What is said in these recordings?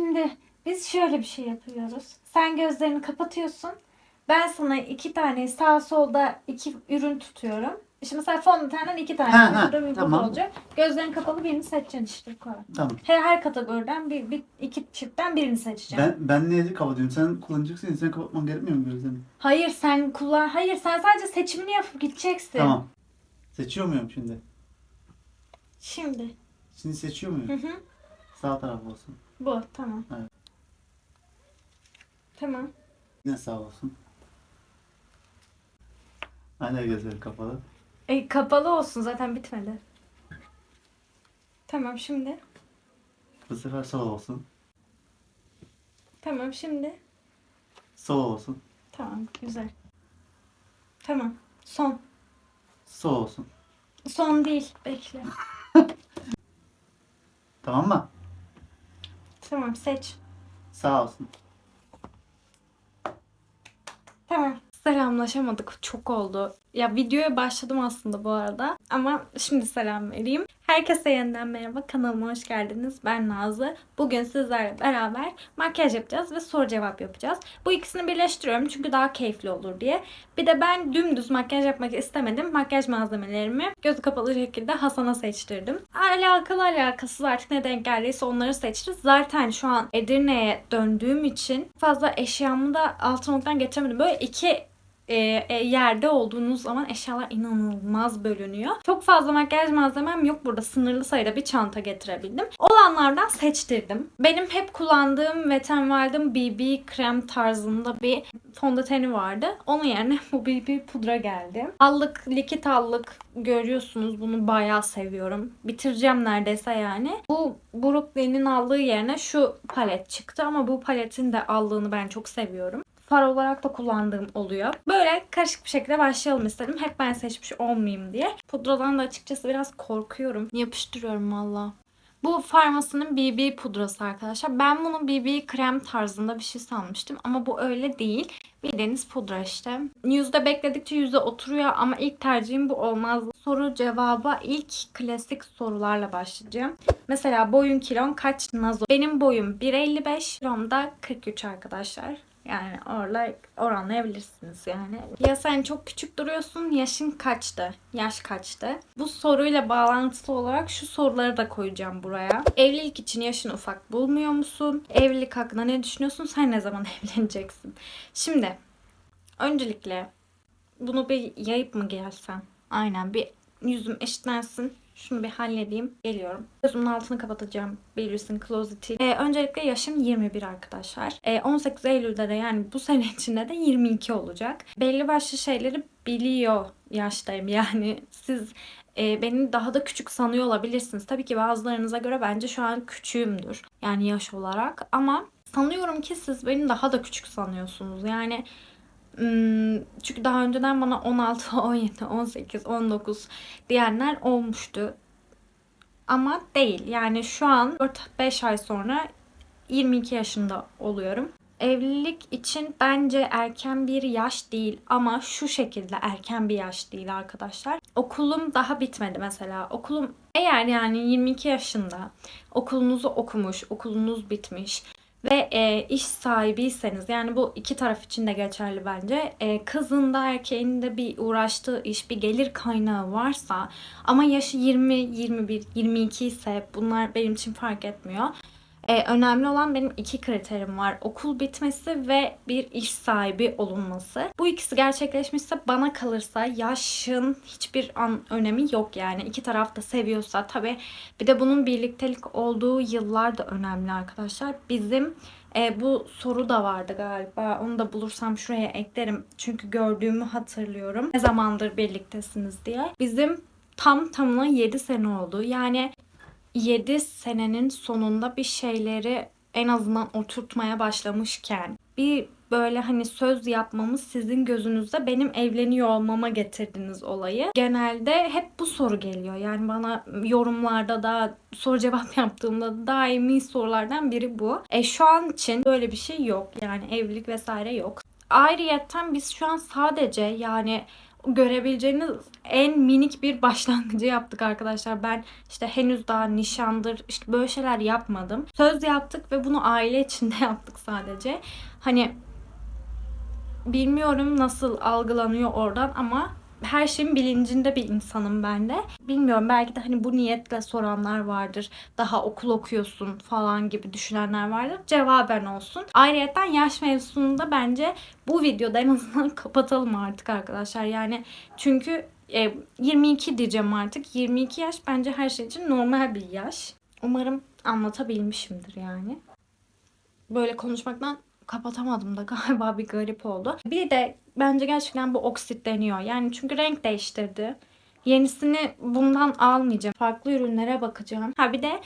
Şimdi biz şöyle bir şey yapıyoruz. Sen gözlerini kapatıyorsun. Ben sana iki tane sağ solda iki ürün tutuyorum. İşte mesela fondötenden iki tane. Ha, ha, burada bir tamam. olacak. Gözlerin kapalı birini seçeceksin işte. Tamam. Her, her kategoriden bir, bir iki çiftten birini seçeceğim. Ben ben niye kapatıyorum? Sen kullanacaksın. Sen kapatman gerekmiyor mu gözlerini? Hayır sen kullan. Hayır sen sadece seçimini yapıp gideceksin. Tamam. Seçiyor muyum şimdi? Şimdi. Şimdi seçiyor Hı muyum? hı. Sağ taraf olsun. Bu tamam. Evet. Tamam. Yine sağ olsun. Hala gözleri kapalı. E, kapalı olsun zaten bitmedi. Tamam şimdi. Bu sefer sol olsun. Tamam şimdi. Sol olsun. Tamam güzel. Tamam. Son. Sol olsun. Son değil. Bekle. Tamam mı? Tamam seç. Sağ olsun. Tamam. Selamlaşamadık. Çok oldu. Ya videoya başladım aslında bu arada. Ama şimdi selam vereyim. Herkese yeniden merhaba. Kanalıma hoş geldiniz. Ben Nazlı. Bugün sizlerle beraber makyaj yapacağız ve soru cevap yapacağız. Bu ikisini birleştiriyorum çünkü daha keyifli olur diye. Bir de ben dümdüz makyaj yapmak istemedim. Makyaj malzemelerimi gözü kapalı şekilde Hasan'a seçtirdim. Alakalı alakasız artık ne denk geldiyse onları seçtim. Zaten şu an Edirne'ye döndüğüm için fazla eşyamı da Altınoluk'tan getiremedim. Böyle iki e, e, yerde olduğunuz zaman eşyalar inanılmaz bölünüyor. Çok fazla makyaj malzemem yok burada. Sınırlı sayıda bir çanta getirebildim. Olanlardan seçtirdim. Benim hep kullandığım Wet n BB krem tarzında bir fondöteni vardı. Onun yerine bu BB pudra geldi. Allık, likit allık görüyorsunuz. Bunu bayağı seviyorum. Bitireceğim neredeyse yani. Bu Brooklyn'in allığı yerine şu palet çıktı ama bu paletin de allığını ben çok seviyorum far olarak da kullandığım oluyor. Böyle karışık bir şekilde başlayalım istedim. Hep ben seçmiş olmayayım diye. Pudradan da açıkçası biraz korkuyorum. Yapıştırıyorum valla. Bu Farmas'ın BB pudrası arkadaşlar. Ben bunu BB krem tarzında bir şey sanmıştım ama bu öyle değil. Bildiğiniz pudra işte. Yüzde bekledikçe yüzde oturuyor ama ilk tercihim bu olmaz. Soru cevaba ilk klasik sorularla başlayacağım. Mesela boyun kilon kaç nazo? Benim boyum 1.55, kilom da 43 arkadaşlar. Yani orla oranlayabilirsiniz yani. Ya sen çok küçük duruyorsun, yaşın kaçtı? Yaş kaçtı? Bu soruyla bağlantılı olarak şu soruları da koyacağım buraya. Evlilik için yaşın ufak bulmuyor musun? Evlilik hakkında ne düşünüyorsun? Sen ne zaman evleneceksin? Şimdi öncelikle bunu bir yayıp mı gelsem? Aynen bir yüzüm eşitlensin. Şunu bir halledeyim. Geliyorum. Gözümün altını kapatacağım. Belirsin Closet'i. Ee, öncelikle yaşım 21 arkadaşlar. Ee, 18 Eylül'de de yani bu sene içinde de 22 olacak. Belli başlı şeyleri biliyor yaştayım. Yani siz e, beni daha da küçük sanıyor olabilirsiniz. Tabii ki bazılarınıza göre bence şu an küçüğümdür. Yani yaş olarak. Ama sanıyorum ki siz beni daha da küçük sanıyorsunuz. Yani Çünkü daha önceden bana 16, 17, 18, 19 diyenler olmuştu. Ama değil. Yani şu an 4-5 ay sonra 22 yaşında oluyorum. Evlilik için bence erken bir yaş değil ama şu şekilde erken bir yaş değil arkadaşlar. Okulum daha bitmedi mesela. Okulum eğer yani 22 yaşında okulunuzu okumuş, okulunuz bitmiş ve e, iş sahibiyseniz yani bu iki taraf için de geçerli bence. E, kızın da erkeğin de bir uğraştığı iş, bir gelir kaynağı varsa ama yaşı 20, 21, 22 ise bunlar benim için fark etmiyor. E, önemli olan benim iki kriterim var. Okul bitmesi ve bir iş sahibi olunması. Bu ikisi gerçekleşmişse bana kalırsa yaşın hiçbir an önemi yok yani. İki taraf da seviyorsa tabii bir de bunun birliktelik olduğu yıllar da önemli arkadaşlar. Bizim e, bu soru da vardı galiba. Onu da bulursam şuraya eklerim. Çünkü gördüğümü hatırlıyorum. Ne zamandır birliktesiniz diye. Bizim tam tamına 7 sene oldu. Yani 7 senenin sonunda bir şeyleri en azından oturtmaya başlamışken bir böyle hani söz yapmamız sizin gözünüzde benim evleniyor olmama getirdiniz olayı. Genelde hep bu soru geliyor. Yani bana yorumlarda da soru cevap yaptığımda daimi sorulardan biri bu. E şu an için böyle bir şey yok. Yani evlilik vesaire yok. Ayrıyetten biz şu an sadece yani görebileceğiniz en minik bir başlangıcı yaptık arkadaşlar. Ben işte henüz daha nişandır işte böyle şeyler yapmadım. Söz yaptık ve bunu aile içinde yaptık sadece. Hani bilmiyorum nasıl algılanıyor oradan ama her şeyin bilincinde bir insanım ben de. Bilmiyorum belki de hani bu niyetle soranlar vardır. Daha okul okuyorsun falan gibi düşünenler vardır. Cevaben olsun. Ayrıyeten yaş mevzusunu bence bu videoda en azından kapatalım artık arkadaşlar. Yani çünkü e, 22 diyeceğim artık. 22 yaş bence her şey için normal bir yaş. Umarım anlatabilmişimdir yani. Böyle konuşmaktan kapatamadım da galiba bir garip oldu. Bir de bence gerçekten bu oksitleniyor. Yani çünkü renk değiştirdi. Yenisini bundan almayacağım. Farklı ürünlere bakacağım. Ha bir de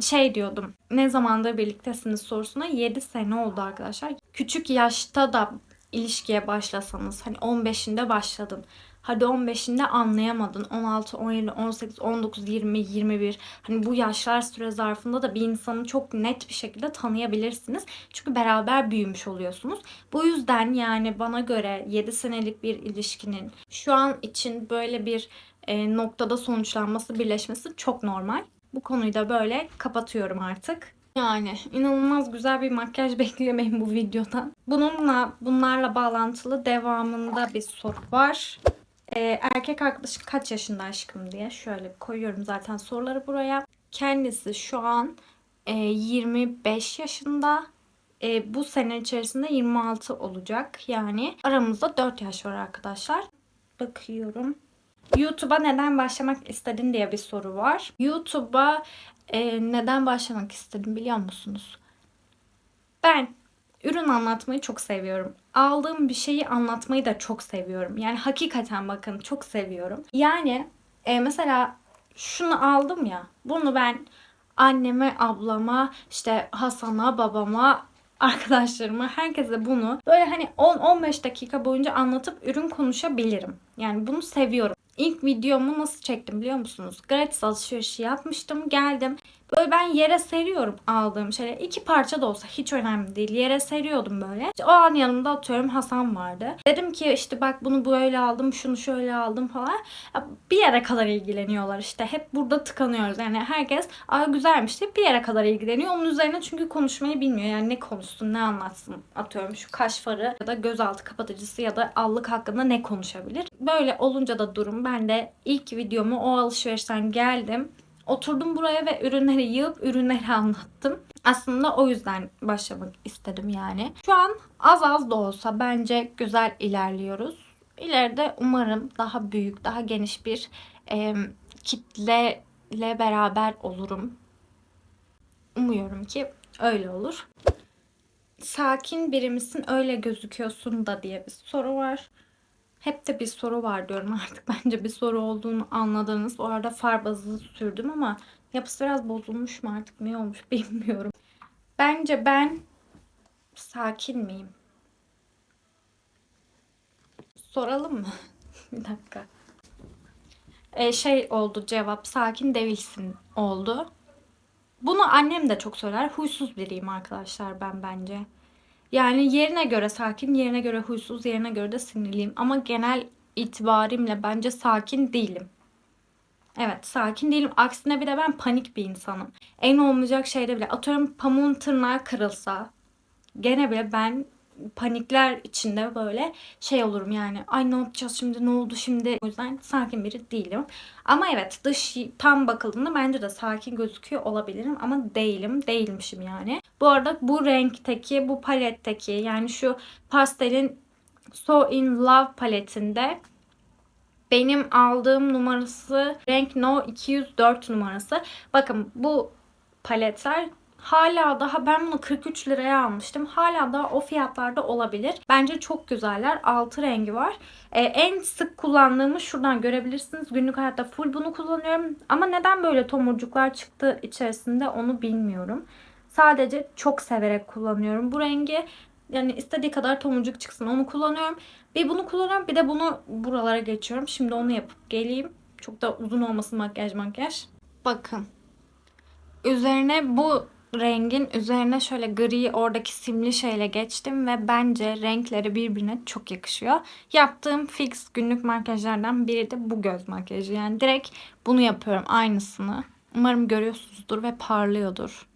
şey diyordum. Ne zamandır birliktesiniz sorusuna 7 sene oldu arkadaşlar. Küçük yaşta da ilişkiye başlasanız hani 15'inde başladın. Hadi 15'inde anlayamadın. 16, 17, 18, 19, 20, 21. Hani bu yaşlar süre zarfında da bir insanı çok net bir şekilde tanıyabilirsiniz. Çünkü beraber büyümüş oluyorsunuz. Bu yüzden yani bana göre 7 senelik bir ilişkinin şu an için böyle bir e, noktada sonuçlanması, birleşmesi çok normal. Bu konuyu da böyle kapatıyorum artık. Yani inanılmaz güzel bir makyaj beklemeyin bu videodan. Bununla bunlarla bağlantılı devamında bir soru var. Ee, erkek arkadaşın kaç yaşında aşkım diye şöyle koyuyorum zaten soruları buraya. Kendisi şu an e, 25 yaşında. E, bu sene içerisinde 26 olacak. Yani aramızda 4 yaş var arkadaşlar. Bakıyorum. YouTube'a neden başlamak istedin diye bir soru var. YouTube'a e, neden başlamak istedim biliyor musunuz? Ben ürün anlatmayı çok seviyorum. Aldığım bir şeyi anlatmayı da çok seviyorum. Yani hakikaten bakın çok seviyorum. Yani e, mesela şunu aldım ya. Bunu ben anneme, ablama, işte Hasan'a, babama, arkadaşlarıma, herkese bunu böyle hani 10-15 dakika boyunca anlatıp ürün konuşabilirim. Yani bunu seviyorum. İlk videomu nasıl çektim biliyor musunuz? Gratis alışverişi yapmıştım. Geldim. Böyle ben yere seriyorum aldığım şeyleri. İki parça da olsa hiç önemli değil. Yere seriyordum böyle. İşte o an yanımda atıyorum Hasan vardı. Dedim ki işte bak bunu böyle aldım, şunu şöyle aldım falan. Bir yere kadar ilgileniyorlar işte. Hep burada tıkanıyoruz. Yani herkes aa güzelmiş deyip bir yere kadar ilgileniyor. Onun üzerine çünkü konuşmayı bilmiyor. Yani ne konuşsun, ne anlatsın. Atıyorum şu kaş farı ya da gözaltı kapatıcısı ya da allık hakkında ne konuşabilir. Böyle olunca da durum ben de ilk videomu o alışverişten geldim. Oturdum buraya ve ürünleri yığıp ürünleri anlattım. Aslında o yüzden başlamak istedim yani. Şu an az az da olsa bence güzel ilerliyoruz. İleride umarım daha büyük, daha geniş bir e, kitleyle beraber olurum. Umuyorum ki öyle olur. Sakin biri misin öyle gözüküyorsun da diye bir soru var. Hep de bir soru var diyorum artık. Bence bir soru olduğunu anladınız. Bu arada far bazı sürdüm ama yapısı biraz bozulmuş mu artık ne olmuş bilmiyorum. Bence ben sakin miyim? Soralım mı? bir dakika. Ee, şey oldu cevap sakin değilsin oldu. Bunu annem de çok söyler. Huysuz biriyim arkadaşlar ben bence. Yani yerine göre sakin, yerine göre huysuz, yerine göre de sinirliyim. Ama genel itibarimle bence sakin değilim. Evet sakin değilim. Aksine bir de ben panik bir insanım. En olmayacak şeyde bile atıyorum pamuğun tırnağı kırılsa gene bile ben panikler içinde böyle şey olurum yani. Ay ne yapacağız şimdi ne oldu şimdi. O yüzden sakin biri değilim. Ama evet dış tam bakıldığında bence de sakin gözüküyor olabilirim ama değilim. Değilmişim yani. Bu arada bu renkteki bu paletteki yani şu pastelin So In Love paletinde benim aldığım numarası renk No 204 numarası. Bakın bu paletler hala daha ben bunu 43 liraya almıştım. Hala daha o fiyatlarda olabilir. Bence çok güzeller. 6 rengi var. Ee, en sık kullandığımı şuradan görebilirsiniz. Günlük hayatta full bunu kullanıyorum. Ama neden böyle tomurcuklar çıktı içerisinde onu bilmiyorum. Sadece çok severek kullanıyorum bu rengi. Yani istediği kadar tomurcuk çıksın onu kullanıyorum. Bir bunu kullanıyorum bir de bunu buralara geçiyorum. Şimdi onu yapıp geleyim. Çok da uzun olmasın makyaj makyaj. Bakın. Üzerine bu rengin üzerine şöyle gri oradaki simli şeyle geçtim ve bence renkleri birbirine çok yakışıyor. Yaptığım fix günlük makyajlardan biri de bu göz makyajı. Yani direkt bunu yapıyorum aynısını. Umarım görüyorsunuzdur ve parlıyordur.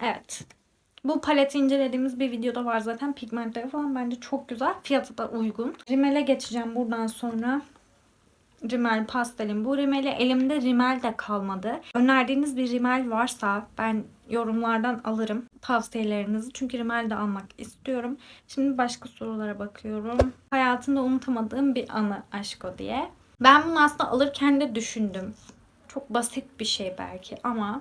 Evet. Bu paleti incelediğimiz bir videoda var zaten. Pigmentleri falan bence çok güzel. Fiyatı da uygun. Rimel'e geçeceğim buradan sonra. Rimel pastelim. Bu rimeli elimde rimel de kalmadı. Önerdiğiniz bir rimel varsa ben yorumlardan alırım tavsiyelerinizi. Çünkü rimel de almak istiyorum. Şimdi başka sorulara bakıyorum. Hayatımda unutamadığım bir anı aşko diye. Ben bunu aslında alırken de düşündüm. Çok basit bir şey belki ama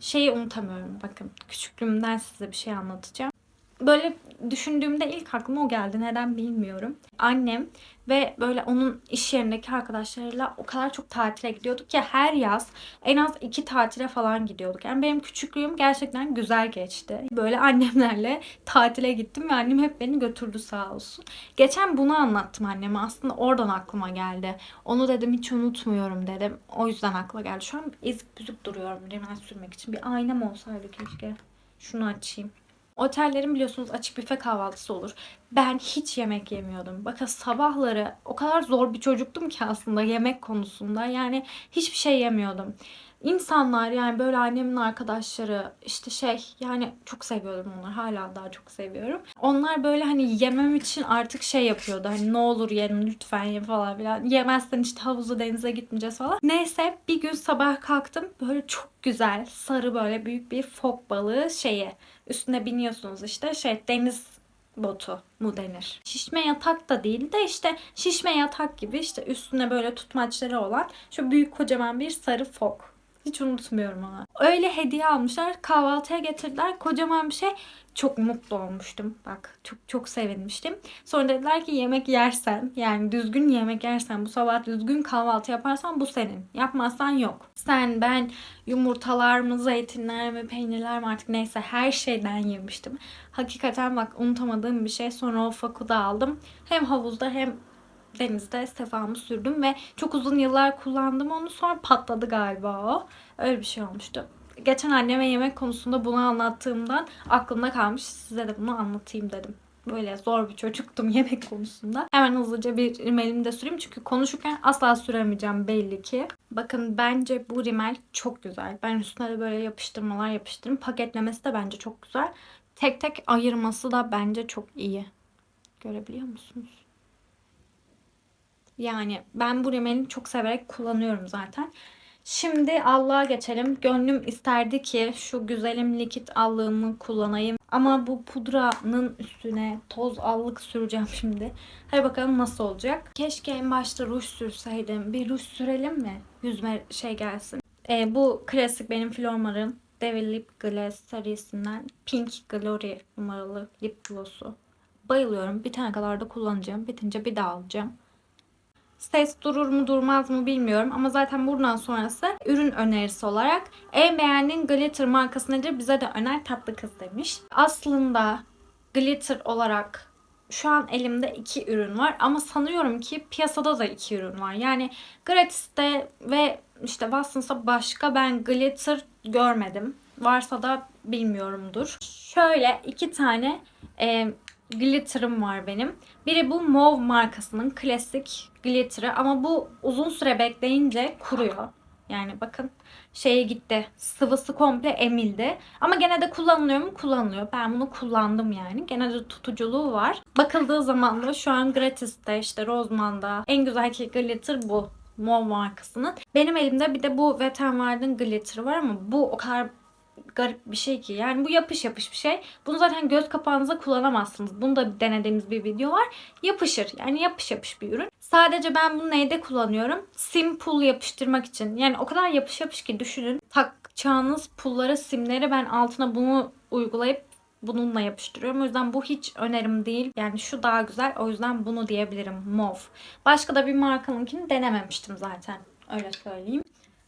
şeyi unutamıyorum. Bakın küçüklüğümden size bir şey anlatacağım. Böyle düşündüğümde ilk aklıma o geldi. Neden bilmiyorum. Annem ve böyle onun iş yerindeki arkadaşlarıyla o kadar çok tatile gidiyorduk ki her yaz en az iki tatile falan gidiyorduk. Yani benim küçüklüğüm gerçekten güzel geçti. Böyle annemlerle tatile gittim ve annem hep beni götürdü sağ olsun. Geçen bunu anlattım anneme. Aslında oradan aklıma geldi. Onu dedim hiç unutmuyorum dedim. O yüzden akla geldi. Şu an ezik büzük duruyorum rimel sürmek için. Bir aynam olsaydı keşke. Şunu açayım. Otellerin biliyorsunuz açık büfe kahvaltısı olur. Ben hiç yemek yemiyordum. Bakın sabahları o kadar zor bir çocuktum ki aslında yemek konusunda. Yani hiçbir şey yemiyordum. İnsanlar yani böyle annemin arkadaşları işte şey yani çok seviyordum onları. Hala daha çok seviyorum. Onlar böyle hani yemem için artık şey yapıyordu. Hani ne olur yerim lütfen ye falan filan. Yemezsen işte havuza denize gitmeyeceğiz falan. Neyse bir gün sabah kalktım. Böyle çok güzel sarı böyle büyük bir fok balığı şeyi. Üstüne biniyorsunuz işte şey deniz botu mu denir. Şişme yatak da değil de işte şişme yatak gibi işte üstüne böyle tutmaçları olan şu büyük kocaman bir sarı fok. Hiç unutmuyorum onu. Öyle hediye almışlar. Kahvaltıya getirdiler. Kocaman bir şey. Çok mutlu olmuştum. Bak çok çok sevinmiştim. Sonra dediler ki yemek yersen yani düzgün yemek yersen bu sabah düzgün kahvaltı yaparsan bu senin. Yapmazsan yok. Sen ben yumurtalar mı zeytinler mi peynirler mi artık neyse her şeyden yemiştim. Hakikaten bak unutamadığım bir şey. Sonra o foku da aldım. Hem havuzda hem denizde sefamı sürdüm ve çok uzun yıllar kullandım onu sonra patladı galiba o. Öyle bir şey olmuştu. Geçen anneme yemek konusunda bunu anlattığımdan aklımda kalmış. Size de bunu anlatayım dedim. Böyle zor bir çocuktum yemek konusunda. Hemen hızlıca bir rimelimi de süreyim. Çünkü konuşurken asla süremeyeceğim belli ki. Bakın bence bu rimel çok güzel. Ben üstüne de böyle yapıştırmalar yapıştırdım. Paketlemesi de bence çok güzel. Tek tek ayırması da bence çok iyi. Görebiliyor musunuz? Yani ben bu rimeli çok severek kullanıyorum zaten. Şimdi allığa geçelim. Gönlüm isterdi ki şu güzelim likit allığımı kullanayım. Ama bu pudranın üstüne toz allık süreceğim şimdi. Hadi bakalım nasıl olacak. Keşke en başta ruj sürseydim. Bir ruj sürelim mi? Yüzme şey gelsin. Ee, bu klasik benim Flormar'ın Devil Lip Gloss serisinden Pink Glory numaralı lip gloss'u. Bayılıyorum. Bir tane kadar da kullanacağım. Bitince bir daha alacağım. Ses durur mu durmaz mı bilmiyorum ama zaten buradan sonrası ürün önerisi olarak en beğendiğin glitter markası nedir bize de öner tatlı kız demiş. Aslında glitter olarak şu an elimde iki ürün var ama sanıyorum ki piyasada da iki ürün var. Yani gratis'te ve işte Watsons'ta başka ben glitter görmedim. Varsa da bilmiyorumdur. Şöyle iki tane e, glitter'ım var benim. Biri bu Mauve markasının klasik glitter'ı ama bu uzun süre bekleyince kuruyor. Yani bakın şeye gitti. Sıvısı komple emildi. Ama gene de kullanılıyor mu? Kullanılıyor. Ben bunu kullandım yani. Gene de tutuculuğu var. Bakıldığı zaman da şu an gratis'te işte Roseman'da en güzel glitter bu. Mauve markasının. Benim elimde bir de bu Wet n Wild'ın glitter'ı var ama bu o kadar garip bir şey ki. Yani bu yapış yapış bir şey. Bunu zaten göz kapağınıza kullanamazsınız. Bunu da denediğimiz bir video var. Yapışır. Yani yapış yapış bir ürün. Sadece ben bunu neyde kullanıyorum? Sim pul yapıştırmak için. Yani o kadar yapış yapış ki düşünün. Takacağınız pullara simleri ben altına bunu uygulayıp bununla yapıştırıyorum. O yüzden bu hiç önerim değil. Yani şu daha güzel. O yüzden bunu diyebilirim. Mov. Başka da bir markanınkini denememiştim zaten. Öyle söyleyeyim.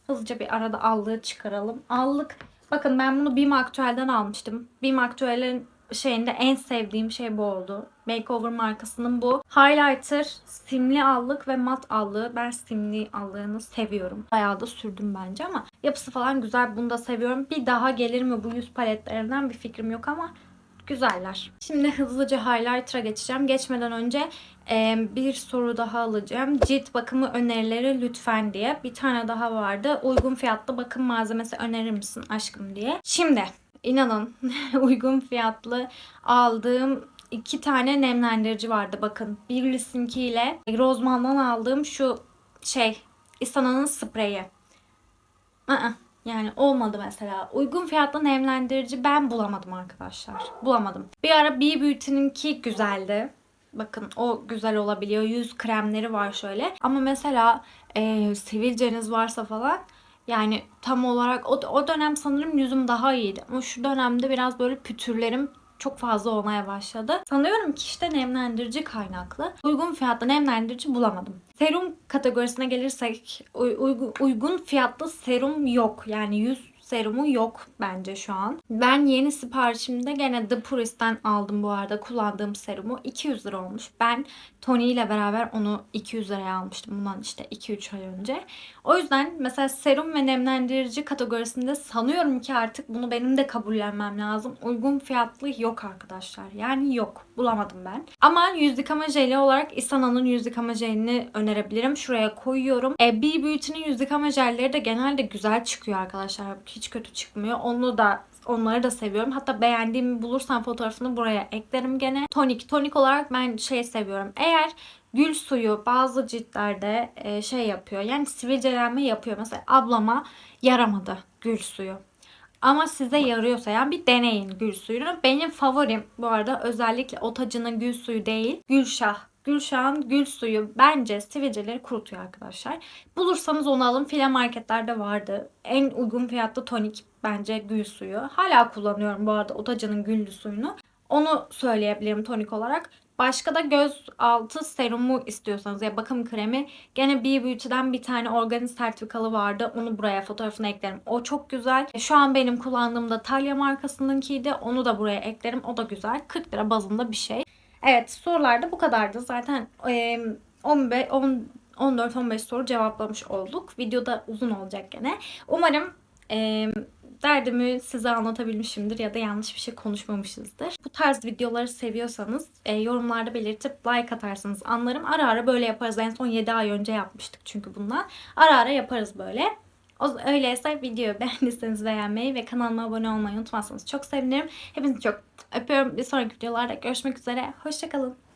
Hızlıca bir arada allığı çıkaralım. Allık Bakın ben bunu Bim Aktüel'den almıştım. Bim Aktüel'in şeyinde en sevdiğim şey bu oldu. Makeover markasının bu. Highlighter, simli allık ve mat allığı. Ben simli allığını seviyorum. Bayağı da sürdüm bence ama yapısı falan güzel. Bunu da seviyorum. Bir daha gelir mi bu yüz paletlerinden bir fikrim yok ama güzeller. Şimdi hızlıca highlighter'a geçeceğim. Geçmeden önce e, bir soru daha alacağım. Cilt bakımı önerileri lütfen diye. Bir tane daha vardı. Uygun fiyatlı bakım malzemesi önerir misin aşkım diye. Şimdi inanın uygun fiyatlı aldığım iki tane nemlendirici vardı bakın. Birlisinki ile Rozman'dan aldığım şu şey Isana'nın spreyi. Aa, yani olmadı mesela. Uygun fiyatlı nemlendirici ben bulamadım arkadaşlar. Bulamadım. Bir ara B Beauty'ninki güzeldi. Bakın o güzel olabiliyor. Yüz kremleri var şöyle. Ama mesela e, sivilceniz varsa falan yani tam olarak o, o dönem sanırım yüzüm daha iyiydi. Ama şu dönemde biraz böyle pütürlerim çok fazla olmaya başladı. Sanıyorum ki işte nemlendirici kaynaklı. Uygun fiyatlı nemlendirici bulamadım. Serum kategorisine gelirsek uy- uygun, uygun fiyatlı serum yok. Yani yüz serumu yok bence şu an. Ben yeni siparişimde gene The Purist'ten aldım bu arada kullandığım serumu. 200 lira olmuş. Ben Tony ile beraber onu 200 liraya almıştım bundan işte 2-3 ay önce. O yüzden mesela serum ve nemlendirici kategorisinde sanıyorum ki artık bunu benim de kabullenmem lazım. Uygun fiyatlı yok arkadaşlar. Yani yok. Bulamadım ben. Ama yüz yıkama jeli olarak Isana'nın yüz yıkama jelini önerebilirim. Şuraya koyuyorum. E, B Beauty'nin yüz yıkama jelleri de genelde güzel çıkıyor arkadaşlar. Hiç kötü çıkmıyor. Onu da Onları da seviyorum. Hatta beğendiğimi bulursam fotoğrafını buraya eklerim gene. Tonik. Tonik olarak ben şey seviyorum. Eğer gül suyu bazı ciltlerde e, şey yapıyor. Yani sivilcelenme yapıyor. Mesela ablama yaramadı gül suyu. Ama size yarıyorsa yani bir deneyin gül suyunu. Benim favorim bu arada özellikle otacının gül suyu değil. Gülşah. Gülşah'ın gül suyu bence sivilceleri kurutuyor arkadaşlar. Bulursanız onu alın. File marketlerde vardı. En uygun fiyatlı tonik bence gül suyu. Hala kullanıyorum bu arada otacının gül suyunu. Onu söyleyebilirim tonik olarak. Başka da göz altı serumu istiyorsanız ya bakım kremi gene B Beauty'den bir tane organik sertifikalı vardı. Onu buraya fotoğrafını eklerim. O çok güzel. Şu an benim kullandığım da Talya markasınınkiydi. Onu da buraya eklerim. O da güzel. 40 lira bazında bir şey. Evet sorular da bu kadardı. Zaten e, 15 10 14-15 soru cevaplamış olduk. Videoda uzun olacak gene. Umarım e, derdimi size anlatabilmişimdir ya da yanlış bir şey konuşmamışızdır. Bu tarz videoları seviyorsanız e, yorumlarda belirtip like atarsanız anlarım. Ara ara böyle yaparız. En son 7 ay önce yapmıştık çünkü bundan. Ara ara yaparız böyle. Öyleyse videoyu beğendiyseniz beğenmeyi ve kanalıma abone olmayı unutmazsanız çok sevinirim. Hepinizi çok öpüyorum. Bir sonraki videolarda görüşmek üzere. Hoşçakalın.